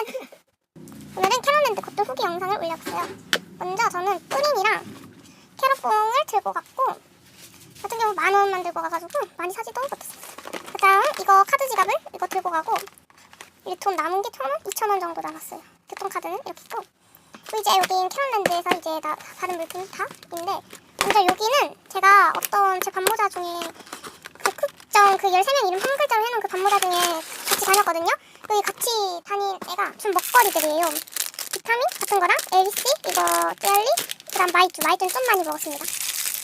오늘은 캐럿랜드 겉돌 후기 영상을 올려봤어요. 먼저 저는 뿌린이랑 캐럿봉을 들고 갔고 같은 경우 만 원만 들고 가가지고 많이 사지도 못했어요. 그 다음 이거 카드 지갑을 이거 들고 가고 이돈 남은 게 천 원, 이천 원 정도 남았어요. 교통카드는 이렇게 있고 그리고 이제 여긴 캐럿랜드에서 이제 나 다른 물품 다인데 먼저 여기는 제가 어떤 제 반모자 중에 그 흑정 그 13명 이름 한 글자로 해놓은 그 반모자 중에 같이 다녔거든요. 여기 같이 다닌 애가 좀 먹거리들이에요. 비타민 같은 거랑 LC 이거 젤리 그다음 마이쮸 마이쮸는 좀 많이 먹었습니다.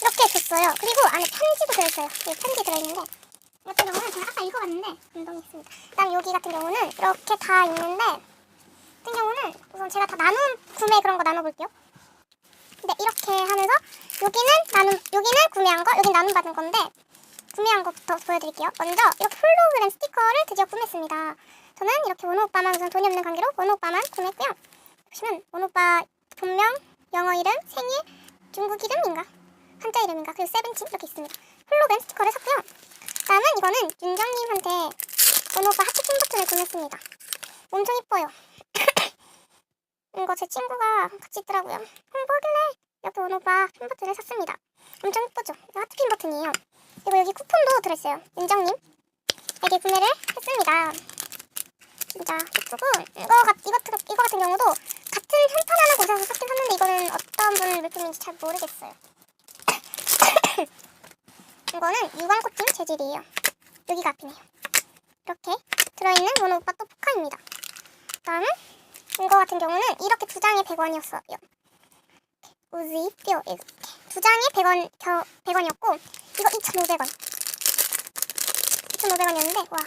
이렇게 줬어요. 그리고 안에 편지도 들어있어요. 여기 편지 들어있는데 이 같은 경우는 제가 아까 읽어봤는데 감동이 있습니다. 그다음 여기 같은 경우는 이렇게 다 있는데 같은 경우는 우선 제가 다 나눔 구매 그런 거 나눠볼게요. 근데 이렇게 하면서 여기는 나눔 여기는 구매한 거 여긴 나눔 받은 건데 구매한 것부터 보여드릴게요. 먼저 이렇게 홀로그램 스티커를 드디어 구매했습니다. 저는 이렇게 원호 오빠만 우선 돈이 없는 관계로 원호 오빠만 구매했고요. 보시면 원호 오빠 본명, 영어 이름, 생일, 중국 이름인가? 한자 이름인가? 그리고 세븐틴 이렇게 있습니다. 홀로그램 스티커를 샀고요. 다음은 이거는 윤정님한테 원호 오빠 하트 핀 버튼을 구매했습니다. 엄청 이뻐요. 이거 제 친구가 같이 있더라고요. 홍보길래 이렇게 원호 오빠 핀 버튼을 샀습니다. 엄청 이쁘죠? 이거 하트 핀 버튼이에요. 그리고 여기 쿠폰도 들어있어요. 윤정님에게 구매를 했습니다. 진짜 예쁘고 이거, 같, 이거, 이거 같은 경우도 같은 현판하는 곳에서 샀긴 샀는데 이거는 어떤 분 물품인지 잘 모르겠어요. 이거는 유광코팅 재질이에요. 여기가 앞이네요. 이렇게 들어있는 원호 오빠 또 포카입니다. 다음은 이거 같은 경우는 이렇게 두 장에 100원이었어요. 우지 뼈 이렇게 두 장에 100원 겨, 100원이었고 이거 2,500원. 2,500원이었는데 와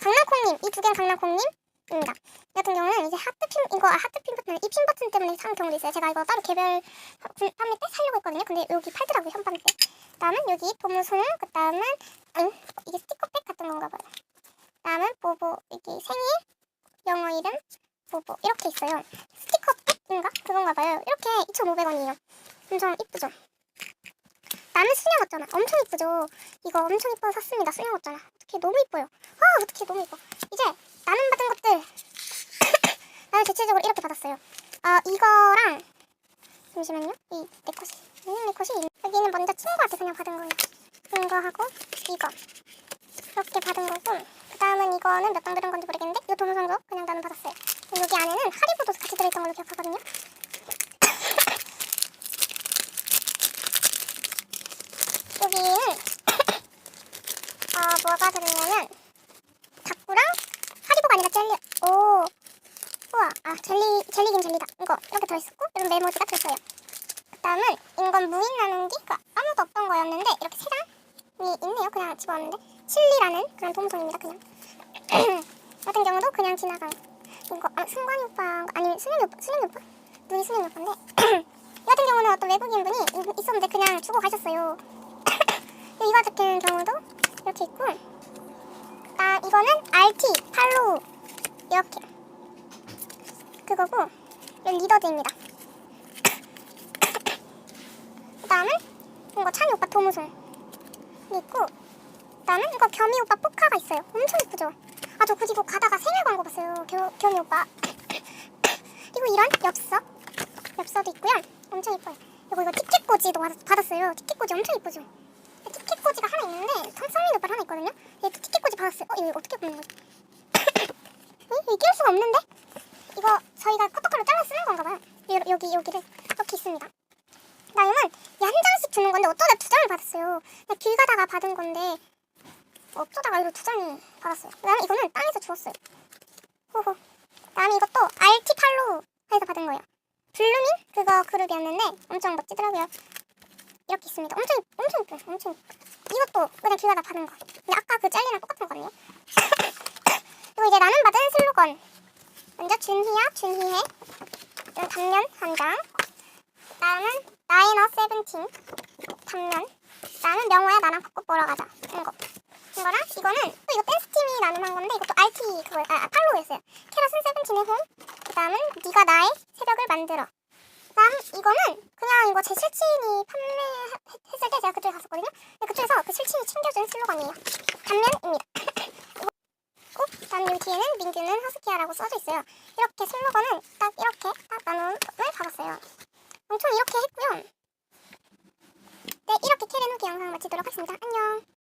강낭콩님 이 두 개는 강낭콩님 입니다. 이 같은 경우는 이제 하트핀 이거 아, 하트핀 버튼 이 핀 버튼 때문에 산 경우도 있어요. 제가 이거 따로 개별 판매 때 살려고 했거든요. 근데 여기 팔더라고요 현판 때. 그다음은 여기 도무송 그 다음은 응 이게 스티커백 같은 건가 봐요. 그다음은 보보 여기 생일 영어 이름 보보 이렇게 있어요. 스티커백인가 그건가 봐요. 이렇게 2,500원이에요. 엄청 이쁘죠? 나는 수냥 같잖아. 엄청 이쁘죠? 이거 엄청 이뻐서 샀습니다. 수냥 같잖아. 어떻게 너무 이뻐요. 아 어떻게 너무 이뻐. 이제 나눔 받은 것들 나는 대체적으로 이렇게 받았어요. 아 이거랑 잠시만요. 이내 컷이 음, 내 컷이 있- 여기는 먼저 친구한테 그냥 받은 거예요. 이거 하고 이거 이렇게 받은 거고 그 다음은 이거는 몇 장 들은 건지 모르겠는데 이거 동영상도 그냥 나눔 받았어요. 여기 안에는 하리보도 같이 들어있던 걸로 기억하거든요. 여기는 아 뭐가 들어있냐면 닭구랑 하리보가 아니라 젤리 오 우와. 아 젤리 젤리긴 젤리다. 이거 이렇게 들어있었고 이런 메모지가 들어있어요. 그 다음은 인건 무인 나누기 그러니까 아무도 없던 거였는데 이렇게 세 장이 있네요. 그냥 집어왔는데. 칠리라는 그런 도무송입니다 그냥. 같은 경우도 그냥 지나간 이거. 아, 승관이 오빠 아니면 수명이 오빠 수명이 오빠 눈이 수명이 오빠인데. 이 같은 경우는 어떤 외국인 분이 이- 있었는데 그냥 주고 가셨어요. 이거 같은 이렇게 있고 아 이거는 RT 팔로우. 이렇게. 그거고 이건 리더즈입니다. 그 다음은 이거 찬이 오빠 도무송. 있고 그 다음은 이거 겸이 오빠 포카가 있어요. 엄청 예쁘죠? 아저 그리고 가다가 생일 광고 봤어요. 겨, 겸이 오빠. 그리고 이런 엽서. 엽서도 있고요. 엄청 예뻐요. 이거 이거 티켓꽂이도 받- 받았어요. 티켓꽂이 엄청 예쁘죠 꽂이가 하나 있는데 성민 오빠 하나 있거든요. 얘 티켓 꽂이 받았어요. 어 이거 어떻게 뽑는 거지 응? 이거 끼울 수가 없는데? 이거 저희가 커터칼로 잘라 쓰는 건가 봐요. 여, 여기 여기를 이렇게 있습니다. 그다음은 이한 장씩 주는 건데 어쩌다 두 장을 받았어요. 길 가다가 받은 건데 어쩌다가 이거 두 장을 받았어요. 그다음에 이거는 땅에서 주웠어요. 호호. 그다음에 이것도 RT8로 해서 받은 거예요. 블루밍 그거 그룹이었는데 엄청 멋지더라고요. 이렇게 있습니다. 엄청 이- 엄청 이뻐요 엄청 이뻐 이것도 그냥 길 가다 받은 거. 근데 아까 그 젤리랑 똑같은 거네요 그리고 이제 나는 받은 슬로건. 먼저 준희야 준희해. 음, 단면 한장. 다음은 나인어 세븐틴. 단면. 다음은 명호야 나랑 벚꽃 보러 가자. 이거. 이거랑 이거는 또 이거 댄스 팀이 나눔한 건데 이것도 RT 그거 아, 아 팔로우였어요. 캐럿은 세븐틴의 홈. 그다음은 네가 나의 새벽을 만들어 이거는 그냥 이거 제 실친이 판매했을 때 제가 그쪽에 갔었거든요 근데 그쪽에서 그 실친이 챙겨준 슬로건이에요 단면입니다 있고 그다음 여기 뒤에는 민규는 허스키야라고 써져 있어요. 이렇게 슬로건은 딱 이렇게 딱 나눔을 받았어요. 엄청 이렇게 했고요. 네, 이렇게 캐렌 후기 영상 마치도록 하겠습니다. 안녕.